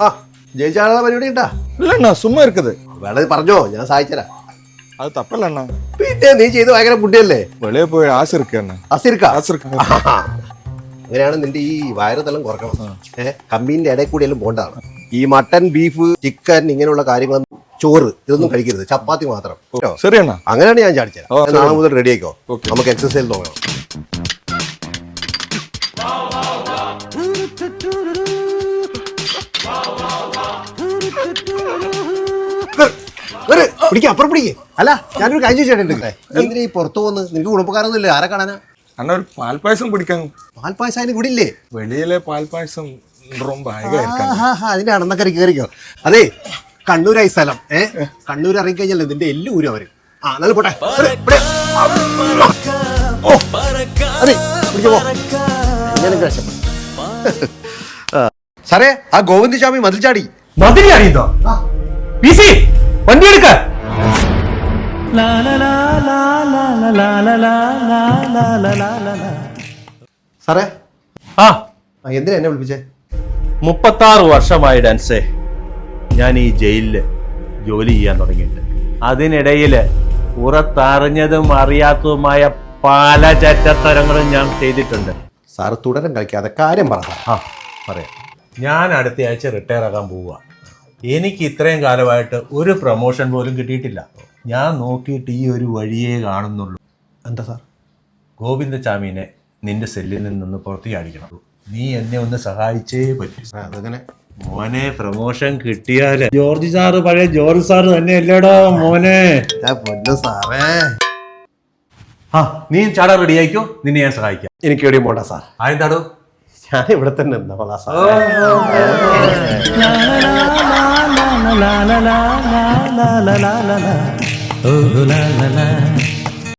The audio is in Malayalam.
ആ ജയിച്ചാളുള്ള പരിപാടി ഉണ്ടാ இல்லண்ணா சும்மா இருக்குது വേണത് പറഞ്ഞോ ഞാൻ സഹായിച്ചരാ அது தப்பில்லண்ணா പിന്നെ നീ ചെയ്ത് ഭയങ്കര ബുദ്ധിയല്ലേ வெளியே போய் ஆசை இருக்கு அண்ணா അസിർക്ക ஆசை இருக்கு അങ്ങനെയാണ് നിന്റെ ഈ വയറുതലം കുറക്കണം ഏഹ് കമ്പീന്റെ ഇടയിൽ കൂടി എല്ലാം പോണ്ടാണ് ഈ മട്ടൻ ബീഫ് ചിക്കൻ ഇങ്ങനെയുള്ള കാര്യങ്ങൾ ചോറ് ഇതൊന്നും കഴിക്കരുത് ചപ്പാത്തി മാത്രം കേട്ടോ? சரி അണ്ണാ അങ്ങനെയാണ് ഞാൻ ചാടിച്ചത് ഓ, ശരി. നാളെ മുതൽ റെഡി ആയിക്കോ ഓക്കേ. നമുക്ക് എക്സസൈസ് തുടങ്ങണം പിടിക്കുക അപ്പുറം പിടിക്കുക അല്ല ഞാനൊരു കാര്യം ചോദിച്ചിട്ടുണ്ട്. എന്തിനാ ഈ പുറത്തു വന്ന് നിനക്ക് കുടുംബക്കാരൊന്നും ആരെ കാണാനാ? അണ്ണ ഒരു പാൽപ്പായസം പിടിക്കാൻ. പാൽപ്പായസം അതിന് കൂടില്ലേ വെളിയിലെ പാൽപ്പായസം അതിന്റെ അണന്നക്കറി കയറിക്കോ. അതെ കണ്ണൂരായി സ്ഥലം. ഏ കണ്ണൂർ ഇറങ്ങിക്കഴിഞ്ഞാൽ ഇതിന്റെ എല്ലു ഊരും അവർ. ആ എന്നാലും പോട്ടെ. ഓ അതെ പിടിക്കുമോ ഞാനൊക്കെ രക്ഷപ്പെട്ടു സാറേ ആ ഗോവിന്ദ് സ്വാമി മതിൽ ചാടി. മതിൽ ചാടിയോ വണ്ടി എടുക്ക. സാറേ. ആ. എന്തിനാ എന്നെ വിളിപ്പിച്ചേ? മുപ്പത്താറ് വർഷമായി ഡാൻസേ. ഞാൻ ഈ ജയിലിൽ ജോലി ചെയ്യാൻ തുടങ്ങിയിട്ട്. അതിനിടയിൽ പുറത്തറിഞ്ഞതും അറിയാത്തതുമായ പല ചറ്റത്തരങ്ങളും ഞാൻ ചെയ്തിട്ടുണ്ട്. സാറ് തുടരം കളിക്കാതെ കാര്യം പറ. സാർ. ആ. പറയാം. ഞാൻ അടുത്ത ആഴ്ച റിട്ടയർ ആകാൻ പോവുക. എനിക്ക് ഇത്രയും കാലമായിട്ട് ഒരു പ്രൊമോഷൻ പോലും കിട്ടിയിട്ടില്ല. ഞാൻ നോക്കിയിട്ട് ഈ ഒരു വഴിയേ കാണുന്നുള്ളൂ എന്താ സാർ ഗോവിന്ദചാമീനെ നിന്റെ സെല്ലിൽ നിന്ന് പുറത്തേക്ക് നീ എന്നെ ഒന്ന് സഹായിച്ചേ പറ്റൂ അതങ്ങനെ മോനെ പ്രമോഷൻ കിട്ടിയാൽ ജോർജ് സാറ് പഴയ ജോർജ് സാറ് തന്നെ അല്ലേടാ മോനെ ആ, പൊന്നു സാറേ ആ നീ ചാടാ റെഡി ആയിക്കോ നിന്നെ ഞാൻ സഹായിക്കാം എനിക്ക് എവിടെയും പോണ്ട സാർ ആയെന്താടോ ഞാൻ ഇവിടെ തന്നെ നിന്നോളാം സാർ 哦啦啦啦。